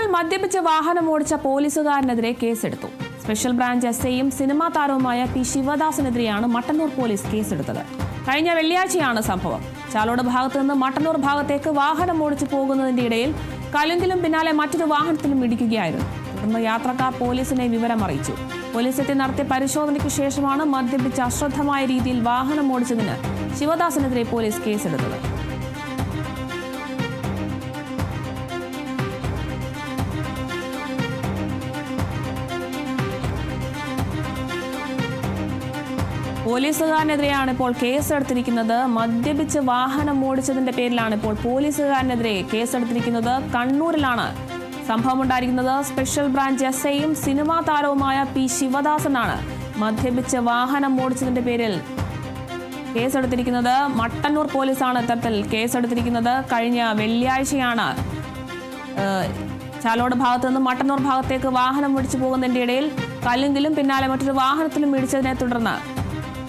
കണ്ണൂരിൽ മദ്യപിച്ച് വാഹനം ഓടിച്ച പോലീസുകാരനെതിരെ കേസെടുത്തു. സ്പെഷ്യൽ ബ്രാഞ്ച് എസ് ഐയും സിനിമാ താരവുമായ പി ശിവദാസിനെതിരെയാണ് മട്ടന്നൂർ പോലീസ് കേസെടുത്തത്. കഴിഞ്ഞ വെള്ളിയാഴ്ചയാണ് സംഭവം. ചാലോട് ഭാഗത്ത് നിന്ന് മട്ടന്നൂർ ഭാഗത്തേക്ക് വാഹനം ഓടിച്ചു പോകുന്നതിന്റെ ഇടയിൽ കലുങ്കിലും പിന്നാലെ മറ്റൊരു വാഹനത്തിലും ഇടിക്കുകയായിരുന്നു. തുടർന്ന് യാത്രക്കാർ പോലീസിനെ വിവരം അറിയിച്ചു പോലീസ് എത്തി നടത്തിയ പരിശോധനയ്ക്ക് ശേഷമാണ് മദ്യപിച്ച് അശ്രദ്ധമായ രീതിയിൽ വാഹനം ഓടിച്ചതിന് ശിവദാസിനെതിരെ പോലീസ് കേസെടുത്തത്. പോലീസുകാരനെതിരെയാണ് ഇപ്പോൾ കേസെടുത്തിരിക്കുന്നത്. മദ്യപിച്ച് വാഹനം ഓടിച്ചതിന്റെ പേരിലാണ് ഇപ്പോൾ പോലീസുകാരനെതിരെ കേസെടുത്തിരിക്കുന്നത്. കണ്ണൂരിലാണ് സംഭവമുണ്ടായിരിക്കുന്നത്. സ്പെഷ്യൽ ബ്രാഞ്ച് എസ് ഐയും സിനിമാ താരവുമായ പി ശിവദാസനാണ് മദ്യപിച്ച് വാഹനം ഓടിച്ചതിന്റെ പേരിൽ കേസെടുത്തിരിക്കുന്നത്. മട്ടന്നൂർ പോലീസാണ് ഇത്തരത്തിൽ കേസെടുത്തിരിക്കുന്നത്. കഴിഞ്ഞ വെള്ളിയാഴ്ചയാണ് ചാലോട് ഭാഗത്ത് നിന്ന് മട്ടന്നൂർ ഭാഗത്തേക്ക് വാഹനം ഓടിച്ചു പോകുന്നതിന്റെ ഇടയിൽ കല്ലെങ്കിലും പിന്നാലെ മറ്റൊരു വാഹനത്തിലും ഇടിച്ചതിനെ തുടർന്ന്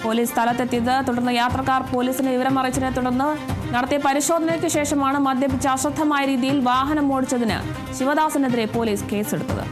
പോലീസ് സ്ഥലത്തെത്തിയത്. തുടർന്ന് യാത്രക്കാർ പോലീസിന് വിവരം അറിയിച്ചതിനെ തുടർന്ന് നടത്തിയ പരിശോധനയ്ക്ക് ശേഷമാണ് മദ്യപിച്ച് അശ്രദ്ധമായ രീതിയിൽ വാഹനം ഓടിച്ചതിന് ശിവദാസനെതിരെ പോലീസ് കേസെടുത്തത്.